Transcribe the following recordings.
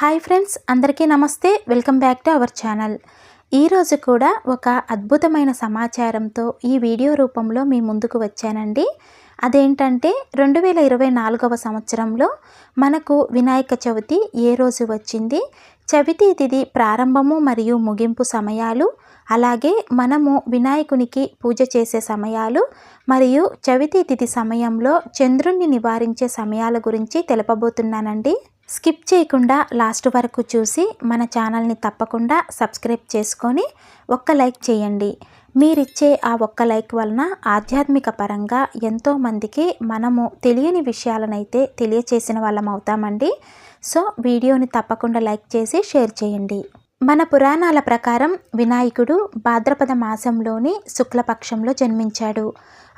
Hi friends అందరికీ నమస్తే. Welcome back to our channel. ఈరోజు కూడా ఒక అద్భుతమైన సమాచారంతో ఈ వీడియో రూపంలో మీ ముందుకు వచ్చానండి. అదేంటంటే రెండు వేల ఇరవై నాలుగవ సంవత్సరంలో మనకు వినాయక చవితి ఏ రోజు వచ్చింది? చవితి తిథి ప్రారంభము మరియు ముగింపు సమయాలు అలాగే మనము వినాయకునికి పూజ చేసే సమయాలు మరియు చవితి తిథి సమయంలో చంద్రుణ్ణి నివారించే సమయాల గురించి తెలపబోతున్నానండి. స్కిప్ చేయకుండా లాస్ట్ వరకు చూసి మన ఛానల్ని తప్పకుండా సబ్స్క్రైబ్ చేసుకొని ఒక్క లైక్ చేయండి. మీరిచ్చే ఆ ఒక్క లైక్ వలన ఆధ్యాత్మిక పరంగా ఎంతోమందికి మనము తెలియని విషయాలనైతే తెలియచేసిన వాళ్ళం అవుతామండి సో వీడియోని తప్పకుండా లైక్ చేసి షేర్ చేయండి. మన పురాణాల ప్రకారం వినాయకుడు భాద్రపద మాసంలోని శుక్లపక్షంలో జన్మించాడు.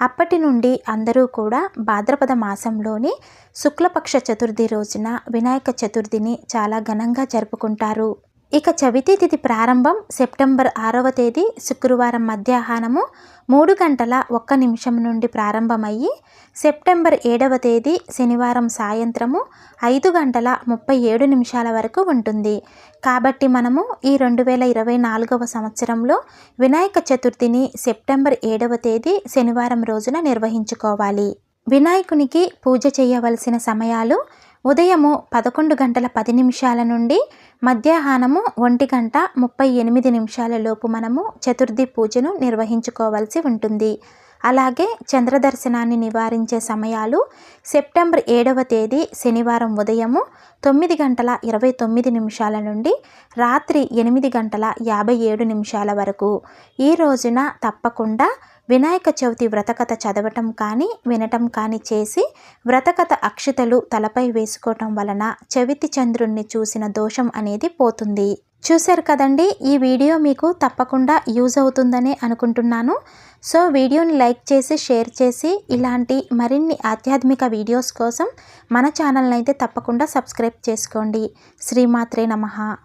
అప్పటి నుండి అందరూ కూడా భాద్రపద మాసంలోని శుక్లపక్ష చతుర్థి రోజున వినాయక చతుర్థిని చాలా ఘనంగా జరుపుకుంటారు. ఇక చవితి తిథి ప్రారంభం సెప్టెంబర్ ఆరవ తేదీ శుక్రవారం మధ్యాహ్నము మూడు గంటల ఒక్క నిమిషం నుండి ప్రారంభమయ్యి సెప్టెంబర్ ఏడవ తేదీ శనివారం సాయంత్రము ఐదు గంటల ముప్పై ఏడు నిమిషాల వరకు ఉంటుంది. కాబట్టి మనము ఈ రెండు వేల ఇరవై నాలుగవ సంవత్సరంలో వినాయక చతుర్థిని సెప్టెంబర్ ఏడవ తేదీ శనివారం రోజున నిర్వహించుకోవాలి. వినాయకునికి పూజ చేయవలసిన సమయాలు ఉదయము పదకొండు గంటల పది నిమిషాల నుండి మధ్యాహ్నము ఒంటి గంట ముప్పై ఎనిమిది నిమిషాల లోపు మనము చతుర్థి పూజను నిర్వహించుకోవాల్సి ఉంటుంది. అలాగే చంద్రదర్శనాన్ని నివారించే సమయాలు సెప్టెంబర్ ఏడవ తేదీ శనివారం ఉదయము తొమ్మిది గంటల ఇరవై తొమ్మిది నిమిషాల నుండి రాత్రి ఎనిమిది గంటల యాభై ఏడు నిమిషాల వరకు. ఈ రోజున తప్పకుండా వినాయక చవితి వ్రతకథ చదవటం కానీ వినటం కానీ చేసి వ్రతకథ అక్షతలు తలపై వేసుకోవటం వలన చవితి చంద్రుణ్ణి చూసిన దోషం అనేది పోతుంది. చూశారు కదండి ఈ వీడియో మీకు తప్పకుండా యూజ్ అవుతుందని అనుకుంటున్నాను. సో వీడియోని లైక్ చేసి షేర్ చేసి ఇలాంటి మరిన్ని ఆధ్యాత్మిక వీడియోస్ కోసం మన ఛానల్ని అయితే తప్పకుండా సబ్స్క్రైబ్ చేసుకోండి. శ్రీమాత్రే నమ.